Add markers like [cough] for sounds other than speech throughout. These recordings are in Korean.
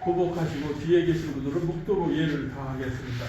보복하시고 뒤에 계신 분들은 묵도로 예를 다하겠습니다.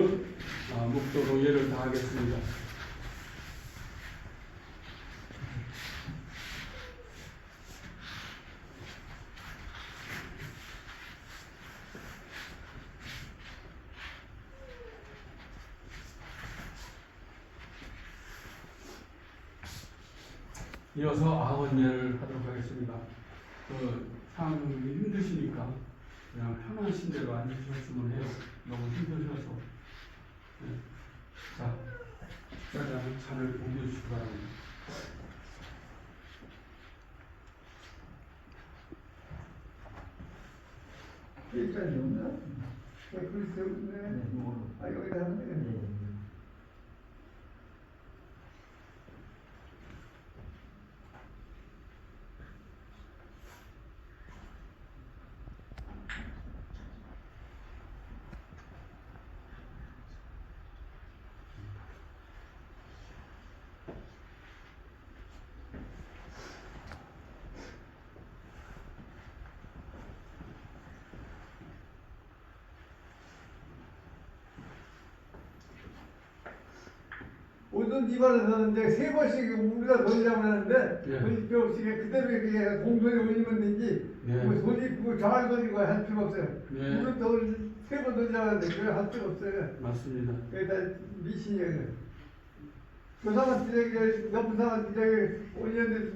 분들은 아, 묵도로 예를 다하겠습니다. 이어서 아흔예를 하도록 하겠습니다. 그 상황이 힘드시니까 그냥 편하신 대로 앉으셨으면 해요. 너무 힘드셔서. 네. 자, 잔을 옮겨주시기 바랍니다. 없나? 글쎄 없네. 아 여기다 하면 되겠네 모든 입안에서는 이제 세 번씩 우리가 돌리자고 하는데 예. 필요 없이 그냥 그대로 이렇게 공손히 올리면 되지 네. 뭐 돌리고 잘 돌리고 할 필요 없어요 네. 우리도 세번 돌리자고 하는데 그걸 할 필요 없어요 맞습니다. 그게 다 미신이에요 그 사람한테 옆 사람한테 올렸는데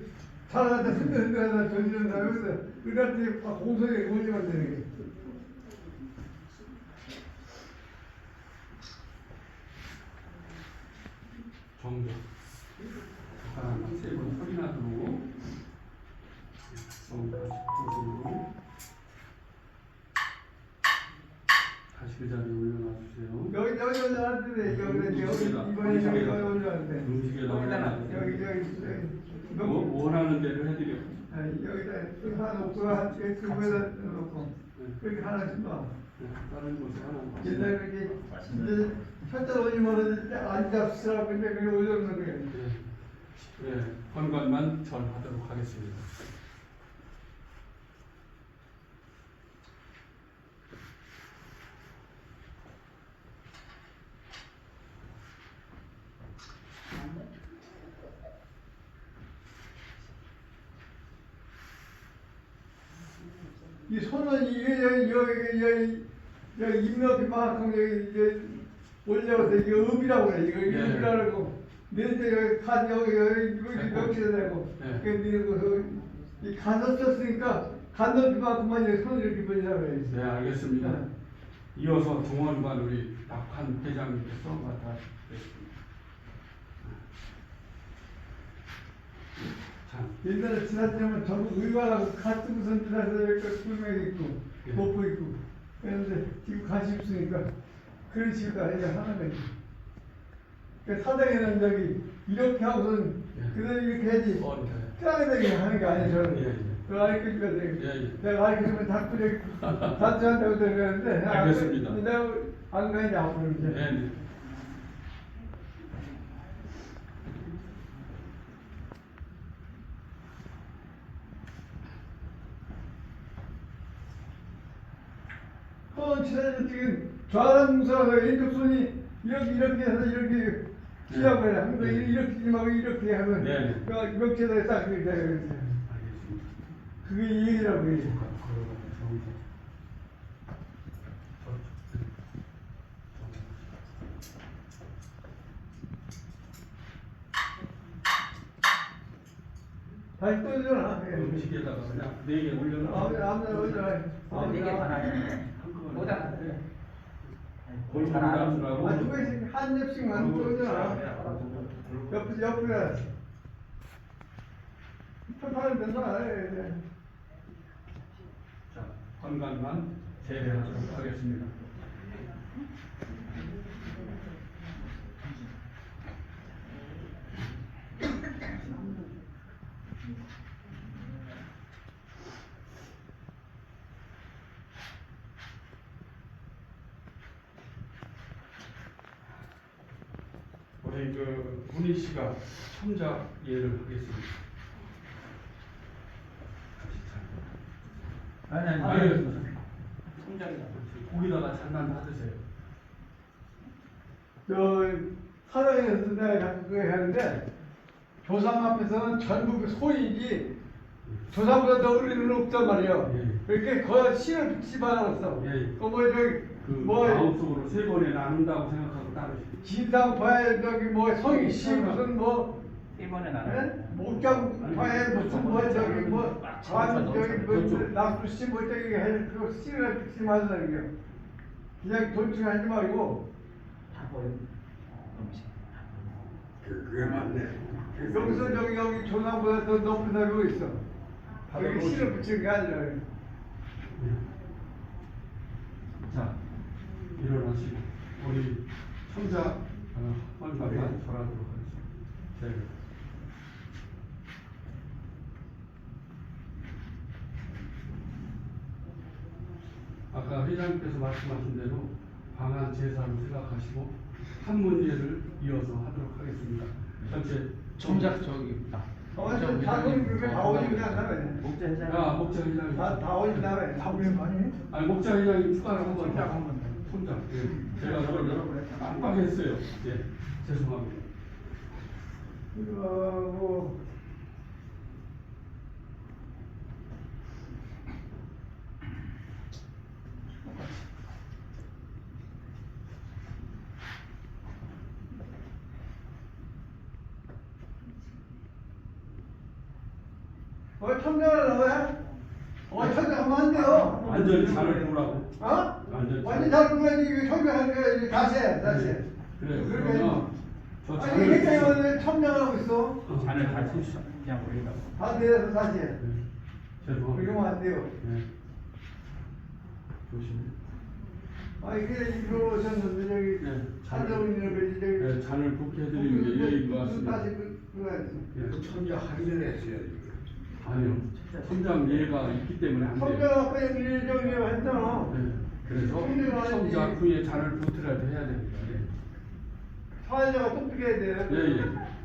잘하다 흔들흔들하다 돌리는다 그래서 우리한테 공손히 올리면 되는 거예요 정도. 젓가락만 세번 소리나 들고 정도 중심으로 다시 그 자리에 올려놔 주세요. 여기 여기 올라왔는데 여기 여기 이번에 여기 올라왔는데 음식에다 올려놔 여기 주세요. 여기 여기 뭐, 놓고 원하는 대로 해드려. 아, 여기다 하나 놓고 한 그거에다 놓고 그렇게 하나씩 놔. 네, 다른 곳에 하나 옛날에 놔. 이렇게 이제 첫째 올리면 앉았으라고 근데 그걸 올려놓는 거예요. 네, 네, 현관만 절하도록 하겠습니다. 이 손은 이게 여기 여기 여기 여기 입력만큼 여기 이제 올려서 이게 음이라고 그래 이거 예. 음이라고 내때 여기 간 여기 여기 여기 네. 명치가 되고 예. 그 미는 거이 간섭 썼으니까 간섭만큼만 이제 손을 이렇게 벌리라고 그래 네, 알겠습니다. 네. 이어서 종원관 우리 낙한 회장님께서 맡아주겠습니다. 자, 옛날에 지났지만 전부 의관하고 같은 무슨 지나서 여기 꿀맥 있고 예. 목포 있고 그런데 지금 관심 없으니까 그런 식으로 이제 하는 거지. 그 사당에는 저기 이렇게 하고선 예. 그대로 이렇게 해야지 어, 네. 짜게 하는 게 아니야 저는. 예, 예. 그거 가르쳐줘야 돼. 예, 예. 내가 가르쳐주면 자꾸 이렇게 단추한다고 그러는데 알겠습니다. 내가 안 가야지 앞으로 이제. 네, 네. 어, 지난주 지금 무사가 왼쪽손이 이렇게 이렇게 해서 이렇게 시작을 해. 항상 네. 이렇게 하고 이렇게 하면 네, 네. 그 명체에 딱 이렇게. 그게 이해라고 해. 다시 또 일어나. 음식에다가 그냥 네개 올려놔. 아무 아무나 올려라. 아, 네개 많아요. 보다. 골고루 아, 두 개씩 한 접시만 또 올려라. 옆에 옆에 편파는 된다. 예, 예. 자, 건강만 재배하도록 하겠습니다. [laughs] 우리 그 문희 씨가 첨자 예를 하겠습니다. 아니, 아니, 아니. 통장이다. 고기다가 잔난 받으세요. 저 사랑에서 내가 자꾸 그거 하는데 조상 앞에서는 전부 그 소이지 조상보다 더 어린은 없단 말이에요. 예. 그렇게 거의 신을 집어넣었어. 예. 그뭐 그 뭐 마음속으로 세 번에 나눈다고 생각하고 따르시죠. 진상파에 저기 뭐 성이 씨 무슨 뭐 일본에 예? 나는. 목장파에 무슨 뭐 저기 뭐관 저기 뭐. 낙수씨 뭐 저기 해 그거 씨를 듣지 말라는 게 그냥 돈충하지 말고 다 보여. 음식. 그, 그게 맞네. 여기서 저기 여기 조상보다 더 높은 사람이 있어. 그거지. 씨를 붙이는 게 아니라. 자, 청자 어, 헌감만 절하도록 하겠습니다. 네. 아까 회장님께서 말씀하신 대로 방한 제사로 생각하시고 한 문제를 이어서 하도록 하겠습니다. 전체 정작 저기 다. 어, 저 작은 그게 다 오니까 하면 목재 회장. 야 목자 회장님 다, 다 오니까 하면 다 우리 많이 아니 목자 회장님 추가로 한번 손잡 한번 더. 손잡 예. 제가 그걸 깜빡 했어요 예 죄송합니다 그리고 어, 천장을 넣어야? 어, 천장하면 안 돼요. 완전히 잔을 보라고 어? 완전히 완전 잘 보면 이게 천장하는 게 이제 다시 해, 다시 해. 그래요 그러니까 그러면 저 아니, 잔을 회장이 왜 천장하고 있어? 잔을 다 치우쳐. 그냥 올린다고. 반대해서 다시 해. 네. 죄송합니다 그러면 안 돼요. 네. 조심히 아, 이게 이거 오셨는데, 저기, 네. 한정은 이런 거, 저기. 네, 잔을 붓게 해드리는 게 예의인 것 다시 같습니다 그, 그거 해야지. 그 예. 천자 하기 전에 했어야지. 아니요 천장 예가 있기 때문에 안 돼요 아까 얘기 저기 했잖아. 네. 그래서 이- 후에 잔을 붓으라도 해야 됩니다 예. 사회자가 똑똑해야 돼. 예, 예.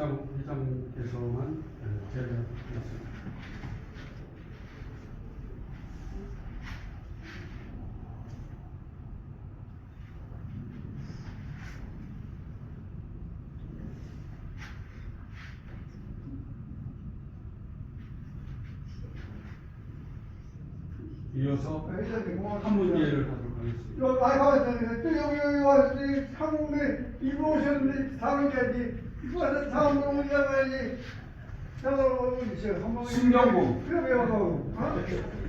회장, 회장께서만 예, 제외하겠습니다. 이어서. 한 문제를 하도록 하겠습니다. 가만있어. 또 여기, 여기 와서 이 상공에 이거 오셨는데 사람이야지. 이거 와서 상공을 올려가야지. 상공을 올리세요. 한 번에. 신경공. 그러면, 어?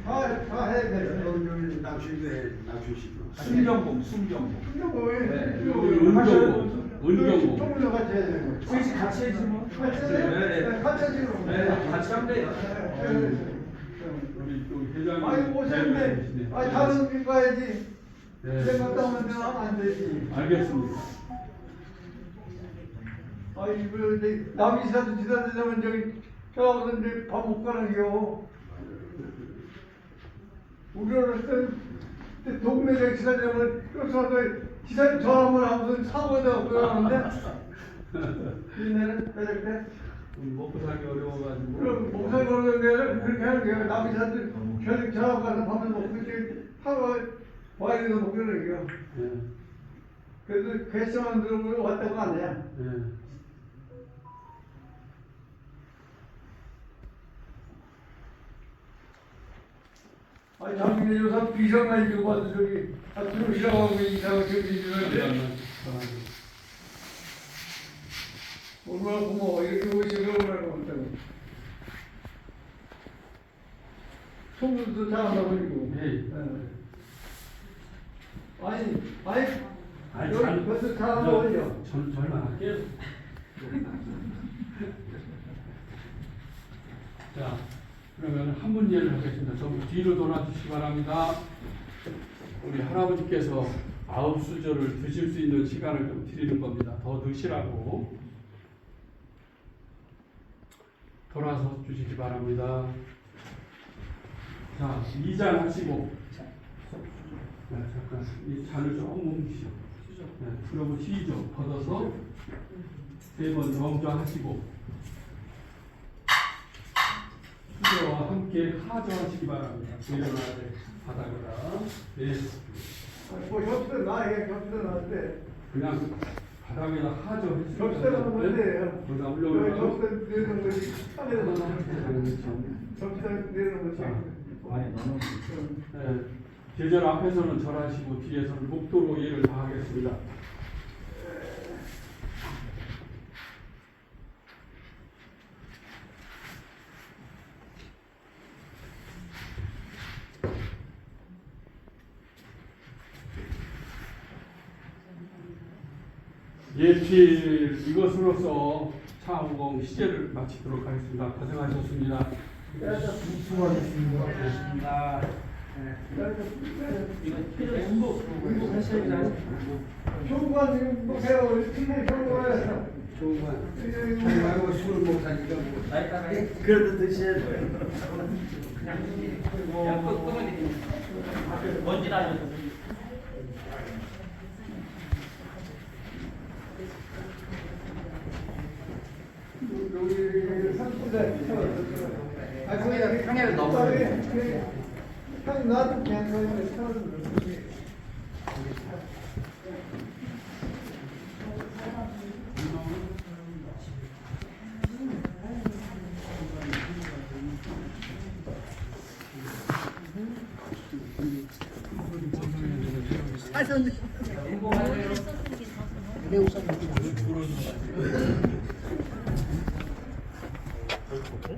다, 다 해야 돼. 여기 납치돼 납치시켜. 순경공, 순경공. 네. 은경공, 은경공. 통으로 같이 해야 돼. 셋이 같이 해지 뭐. 같이 해야 돼? 네, 네. 같이 해야지. 네, 같이 하면. 네, 네, 네. 우리 또 회장님 아이, 오셨는데. 아이, 다른 길 가야지. 네. 내가 따면 안 되지. 알겠습니다. 아이, 그, 이제, 남이 사도 지나들려면 저기, 저하고는 이제 밥 못 가는 겨. 우리 어렸을 때 동네에 지나들려면, 그래서 기사 전화만 하고서 사고에다 그러는데, 이내는 빼줄 우리 먹고 살기 어려워가지고. 그럼 목소리 거는 게 그렇게 하는 게 남이 사도 결국 전화 가서 밥을 먹고 이제 하고 못 그러는 겨. 네. 그래도 괴성만 들어보면 왔다고 안 해. 네. 아니 자기네 요새 비상만 이고 와서 저기 아 들어오시라고 하고 저기 이러는데. 얼마나 고마워. 이렇게 오시고 오라고 한다고 손들도 잘한다고 그리고. 네. 아니 아니 아니, 여기 잘- 벌써 잘한다고 그러죠 전, 절만 할게요. [laughs] 자, 그러면 한 문제를 하겠습니다. 전부 뒤로 돌아주시기 바랍니다. 우리 할아버지께서 아홉 수저를 드실 수 있는 시간을 좀 드리는 겁니다. 더 드시라고. 돌아서 주시기 바랍니다. 자, 이잔 하시고. 네, 잠깐, 이 잔을 조금 옮기시오. 네, 그러고 시죠. 걷어서 세 번 정조하시고 수저와 함께 하저하시기 바랍니다. 내려놔야 돼. 바닥에다. 네. 아니, 뭐 접수는 나에게 접수는 나한테 그냥 바닥에다 하저했습니다. 접수는 뭔데 거기다 왜 올려놓으면 접수 내는 거지 하늘에서 그렇죠. 접수 내는 거지 자, 많이 넣어놓고. 네. 계절 앞에서는 절하시고 뒤에서는 목도로 예를 다하겠습니다. 예필 이것으로서 차후공 시제를 마치도록 하겠습니다. 고생하셨습니다. 고맙습니다. 이거 필요 공부 공부 하셔야 돼. 총관 지금 보세요 팀의 경우에 좋은 거. 말고 술을 못 사니까 뭐. 그래도 드셔야 돼요. 그냥 끄- 끄면 되니까. 먼지 나 죠. 여기 상품대 아 향에- 향에를 넣어보세요. 향 나도 괜찮은데 처음 Okay.